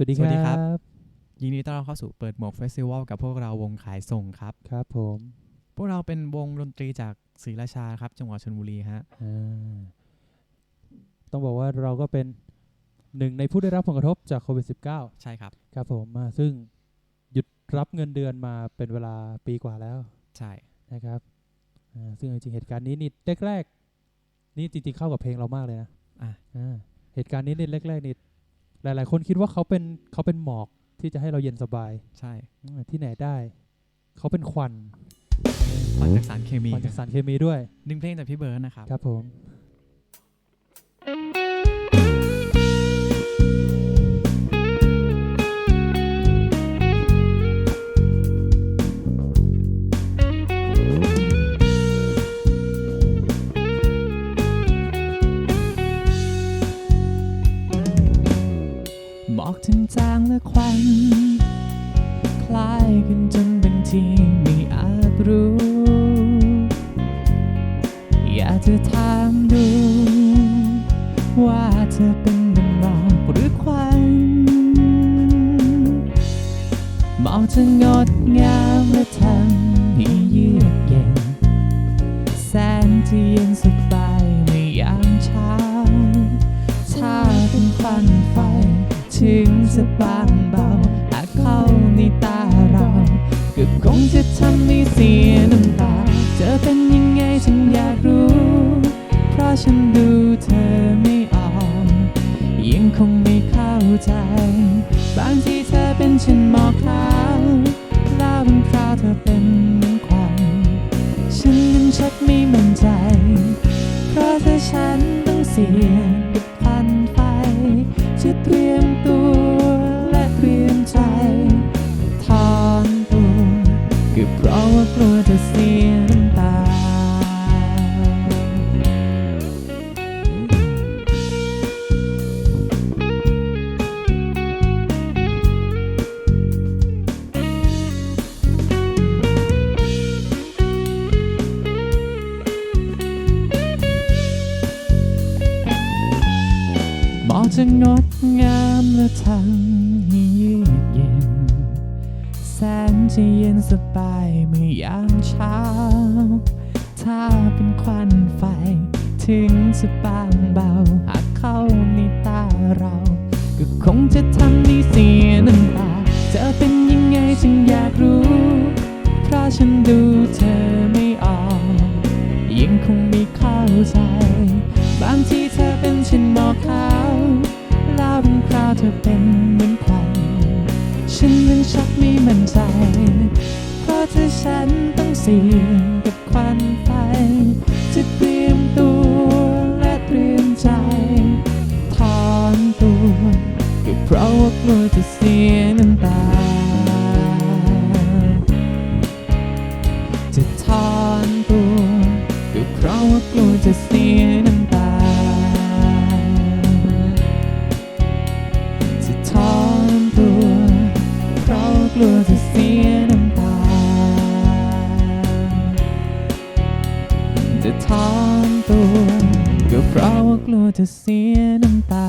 วัสดีสวัสดีครับครับ ยินดีต้อนรับเข้าสู่เปิดหมวกเฟสติวัลกับพวกเราวงขายส่งครับ ครับผม พวกเราเป็นวงดนตรีจากศรีราชาครับ จังหวัดชลบุรีฮะอ่าต้องบอกว่าเราก็เป็นหนึ่งในผู้ได้รับผลกระทบจากโควิด -19 ใช่ครับ ครับผมอ่าซึ่งหยุดรับเงินเดือนมาเป็นเวลาปีกว่าแล้ว ใช่นะครับอ่าซึ่งจริงๆเหตุการณ์นี้นี่แรกๆนี่จริงๆเข้ากับเพลงเรามากเลยนะอะอ่าเหตุการณ์นี้นี่แรกๆนี่ หลาย ๆ คนคิดว่าเขาเป็นเขาเป็นหมอกที่จะให้เราเย็นสบาย ใช่อ่าที่ไหนได้ เขาเป็นควันควันจากสารเคมีควันจากสารเคมีด้วย หนึ่งเพลงจากพี่เบิร์ดนะครับ ครับผม อกถึงจางและควัน คล้ายกันจนบางทีไม่อาจรู้ อยากจะถามดู ว่าเธอเป็นดังหมอกหรือควันหมอกจะงดงามและทำให้เยือกเย็น แสนที่เย็นสบายในยามเช้าถ้าเป็นควันไฟ ถึงจะบางเบาหากเข้าในตาเราก็คงจะทำให้เสียน้ำตาเธอเป็นยังไงฉันอยากรู้ เพราะฉันดูเธอไม่ออกยังคงไม่เข้าใจ บางทีเธอเป็นเช่นหมอกขาวแล้วบางคราวเธอเป็นเหมือนควันฉันยังชักไม่มั่นใจ เพราะถ้าฉันต้องเสีย ก็เพราะว่ากลัวจะเสียน้ำตาหมอกจะงดงามและทำ สนจะเย็นสบายเมื่อยามเช้า ถ้าเป็นควันไฟ ถึงจะบางเบา หากเข้าในตาเรา ก็คงจะทำให้เสียน้ำตาเธอเป็นยังไงฉันอยากรู้ เพราะฉันดูเธอไม่ออกยังคงไม่เข้าใจ บางทีเธอเป็นเช่นหมอกขา เสี่ยงกับควันไฟจะเตรียมตัวและเตรียมใจถอนตัวก็เพราะว่ากลัวจะเสียน้ำตา จะถอนตัวก็เพราะว่ากลัวจะเสียน้ำตา จะถอนตัวเพราะว่ากลัว จะถอนตัวก็เพราะว่ากลัวจะเสียน้ำตา